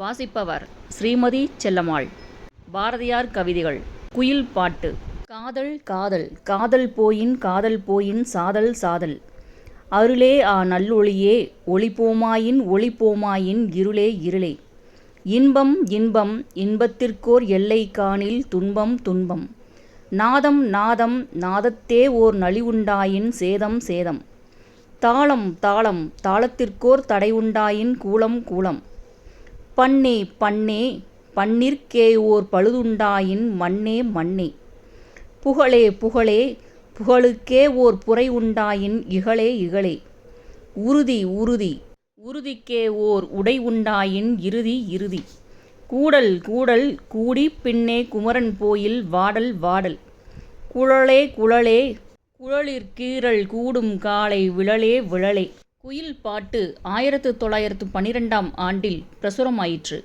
வாசிப்பவர் ஸ்ரீமதி செல்லம்மாள். பாரதியார் கவிதைகள் குயில் பாட்டு. காதல் காதல். காதல் போயின் காதல் போயின் சாதல் சாதல். அருளே ஆ நல்லொளியே ஒளிப்போமாயின் ஒளிப்போமாயின் இருளே இருளே. இன்பம் இன்பம் இன்பத்திற்கோர் எல்லை காணில் துன்பம் துன்பம். நாதம் நாதம் நாதத்தே ஓர் நலிவுண்டாயின் சேதம் சேதம். தாளம் தாளம் தாளத்திற்கோர் தடையுண்டாயின் கூலம் கூலம். பண்ணே பண்ணே பண்ணிற்கே ஓர் பழுதுண்டாயின் மண்ணே மண்ணே. புகழே புகழே புகழுக்கே ஓர் புரை உண்டாயின் இகழே இகழே. உறுதி உறுதி உறுதிக்கே ஓர் உடை உண்டாயின் இறுதி இறுதி. கூடல் கூடல் கூடிப் பின்னே குமரன் போயில் வாடல் வாடல். குழலே குழலே குழலிற்கீறல் கூடும் காலை விழலே விழலே. குயில் பாட்டு ஆயிரத்து தொள்ளாயிரத்து பன்னிரெண்டாம் ஆண்டில் பிரசுரமாயிற்று.